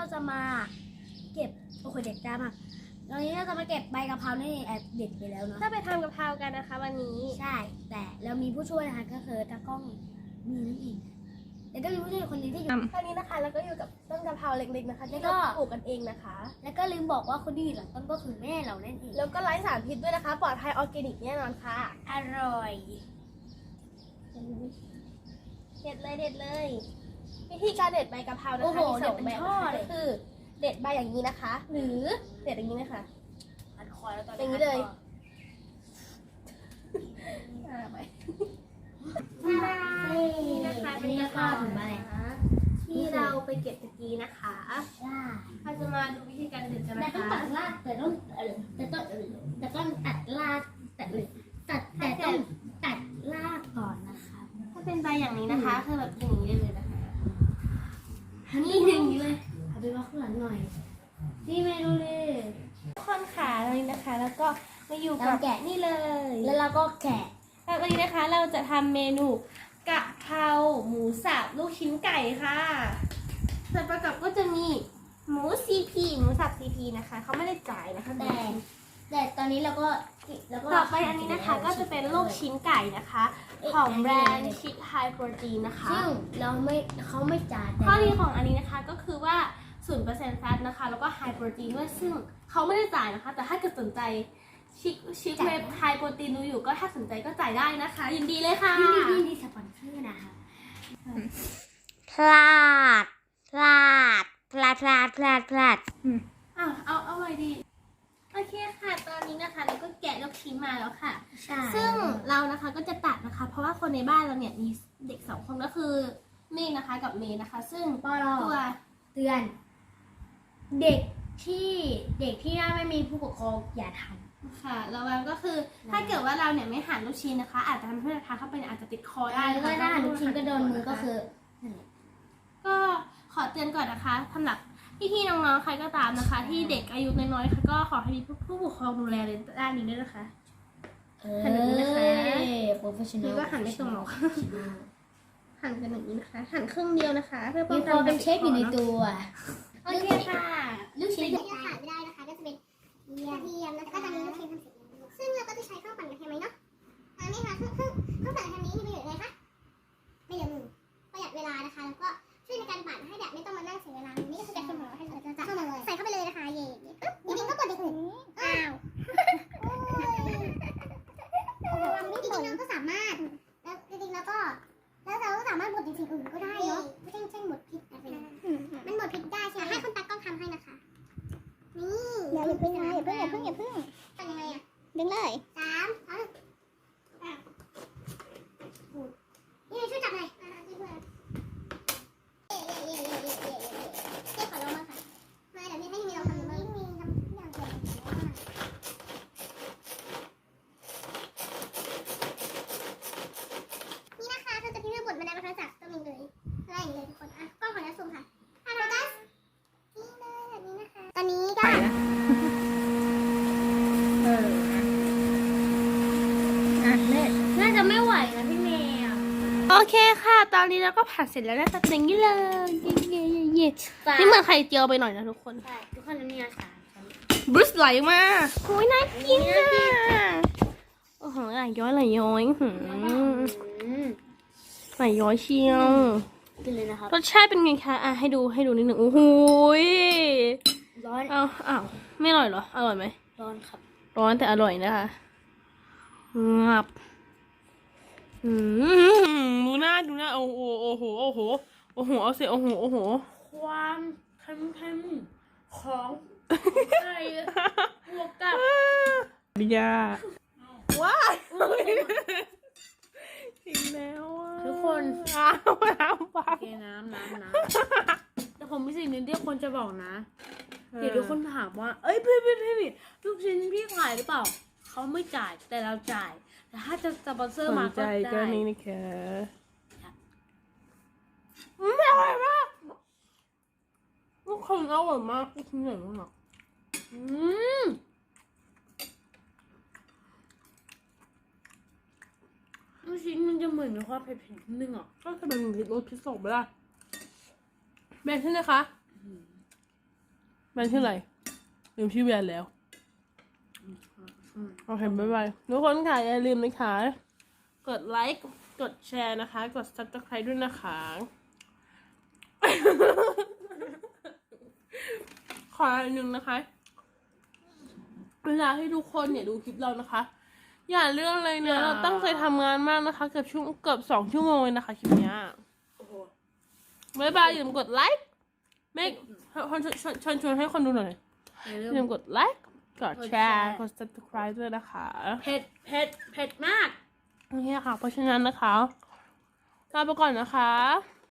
เราจะมาเก็บโอ้โหเด็ดจ้ามากตอนนี้เราจะมาเก็บใบกะเพราในแอบเด็ดไปแล้วเนาะถ้าไปทำกะเพรากันนะคะ วันนี้ ใช่ แต่เรามีผู้ช่วยนะคะก็คือตากล้องมีนั่นเองแต่ก็มีผู้ช่วยคนนี้ที่อยู่ ตอนนี้นะคะแล้วก็อยู่กับต้นกะเพราเล็กๆนะคะแล้วก็ปลูกกันเองนะคะ แล้วก็ลืมบอกว่าคนที่อยู่หลังต้นก็คือแม่เรานั่นเองแล้วก็ไร้สารพิษด้วยนะคะ ปลอดภัยออร์แกนิกแน่นอนค่ะ อร่อยเด็ดเลยเด็ดเลย วิธีการเด็ดใบกะเพรานะคะโอ้โหมีสองเด็ดเป็นแบบช่อนะคะเลยก็คือ เด็ดใบอย่างนี้นะคะ หรือเด็ดอย่างนี้นะคะพันคอแล้วตอนอย่างนี้เลยอ่าไปนี่นะคะเป็เป็นนกะกะเพเพราราถึงใบที่เราไปเก็บตะกี้นะคะใช่เราจะมาดูวิธีการเด็ดกันแต่นะต้องคะ นค่ะวันนี้นะคะ แล้วก็มาอยู่กับเราแกะ นี่เลยแล้วเราก็แกะแล้ววันนี้นะคะเราจะทำเมนูกะเพราหมูสับลูกชิ้นไก่ค่ะส่วนประกอบก็จะมีหมูซีพีหมูสับซีพีนะคะเขาไม่ได้จ่ายนะคะแต่แต่ตอนนี้เราก็เราก็ต่อไปอันนี้นะคะก็จะเป็นลูกชิ้นไก่นะคะ ของแบรนด์ชิคไฮโปรตีนนะคะซึ่งเราไม่เขาไม่จ่ายแต่ข้อดีของอันนี้นะคะก็คือว่า 0%แฟตนะคะ แล้วก็ไฮโปรตีนด้วยซึ่งเขาไม่ได้จ่ายนะคะ แต่ถ้าเกิดสนใจชิคชิคเวฟไฮโปรตีนดูอยู่ก็ถ้าสนใจก็จ่ายได้นะคะ ยินดีเลยค่ะนี่นี่นี่สปอนเซอร์นะคะพลาดพลาดพลาดพลาดพลาดพลาดอ้าวเอาเอาไว้ดีโอเคค่ะ ตอนนี้นะคะเราก็แกะลูกชิ้นมาแล้วค่ะใช่ซึ่งเรานะคะก็จะตัดนะคะ เพราะว่าคนในบ้านเราเนี่ยมีเด็กสองคนก็คือเมย์นะคะกับเมย์นะคะ ซึ่งปอลตัวเตือน เด็กที่เด็กที่ไม่มีผู้ปกครองอย่าทค่ะระวังก็คือถ้าเกิดว่าเราเนี่ยไม่หั่นลูกชิ้นนะคะ อาจจะทำให้เราทานเข้าไปเนี่ยอาจจะติดคอำได้แล้วก็ถ้าหันลูกชิ้นก็โดนมือก็คือก็ขอเตือนก่อนนะคะสำหรับพี่ๆน้องๆใครก็ตามนะคะ ที่เด็กอายุน้อยๆค่ะก็ขอให้มีผู้ผู้ปกครองดูแลในด้านนี้ด้วยนะคะ เออหันอย่างนี้นะคะโปรเฟชชั่นอนี่ลก็หันไม่ตรงหรอก หั่นกันอย่างนี้นะคะหั่นครึ่งเดียวนะคะ เพื่อป้อมีงคกันวามเป็นเชฟอยู่ในตัว โอเคค่ะ ลูกชิ้นที่ขาดไม่ได้นะคะ ก็จะเป็นกระเทียมแล้วก็จะมีลูกชิ้นทำเสร็จแล้วซึ่งเราก็จะใช้เครื่องปั่นกระเทียมไหมเนาะอันนี้ค่ะเครื่องเครื่องเครื่องปั่นกระเทียมนี้ เดี๋ยวอย่าเพิ่งนะอย่าเพิ่งอย่าเพิ่งอย่าเพิ่งทำยังไงอะดึงเลยสาม อะเล่น่าจะไม่ไหวนะพี่เมย์อะโอเคค่ะ ตอนนี้เราก็ผัดเสร็จแล้วหน้าตาเป็นอย่างนี้เลยเย่เย่เย่เย่นี่เหมือนไข่เจียวไปหน่อยนะทุกคนใช่ทุกคนมีอาสาบรูซไหลมาโอ้ยน่ากินอะโอ้โหไหลย้อยไหลย้อยหืมอืมไหลย้อยเชียวกินเลยนะครับรสชาติเป็นไงคะอะให้ดูให้ดูนิดหนึ่งโอ้โหยร้อนอ้าวอ้าวไม่อร่อยเหรออร่อยไหมร้อนครับ ร้อนแต่อร่อยนะคะ งับอืมดูหน้าดูหน้าโอ้โหโอ้โหโอ้โหโอ้โหเอาสิโอ้โหโอ้โหความเค็มเค็มๆของไก่บวกกับดิยาว้ายอีกแล้วอะทุกคนอ้าวน้ำปลาเกน้ำน้ำน้ำแต่ผมมีสิ่งหนึ่งที่คนจะบอกนะ เดี๋ยวทุกคนถามว่า เอ้ยพี่พี่พี่พี่ลูกชิ้นพี่ขายหรือเปล่า เขาไม่จ่ายแต่เราจ่าย แต่ถ้าจะสปอนเซอสร์มานใจก็ก็ได้นี่นะคะครับอืมอร่อยมากลูกคนอร่อยมากลูกชิ้นใหญ่มากอืมลูกชิ้นมันจะเหมือนมีความเผ็ดๆนิดนึงอะก็จะเป็นรสพิซซ่าไปละแบรนด์ชื่ออะไรคะแบรนด์ชื่ออะไรลืมชื่อแบรนด์แล้วอืม โอเคบ๊ายบายทุกคนค่ะอย่าลืมนะคะ กดไลค์กดแชร์นะคะ กด subscribe ด้วยนะคะ ขออันหนึ่งนะคะ เวลาให้ทุกคนเนี่ยดูคลิปเรานะคะ อย่าเรื่องเลยเนี่ยเราตั้งใจทำงานมากนะคะ เกือบชั่วเกือบสองชั่วโมงเลยนะคะคลิปเนี้ยโอ้โหบ๊ายบายอย่าลืมกดไลค์ไม่ชวนชวนชวนชวนให้คนดูหน่อยอย่าอลืย่าลืมมกดไลค์ กดกดแชแชร์ร์ กด subscribe ด้วยนะคะ เผ็ดเผ็ดเผ็ดมาก โอเคค่ะ เพราะฉะนั้นนะคะลาไปก่อนนะคะ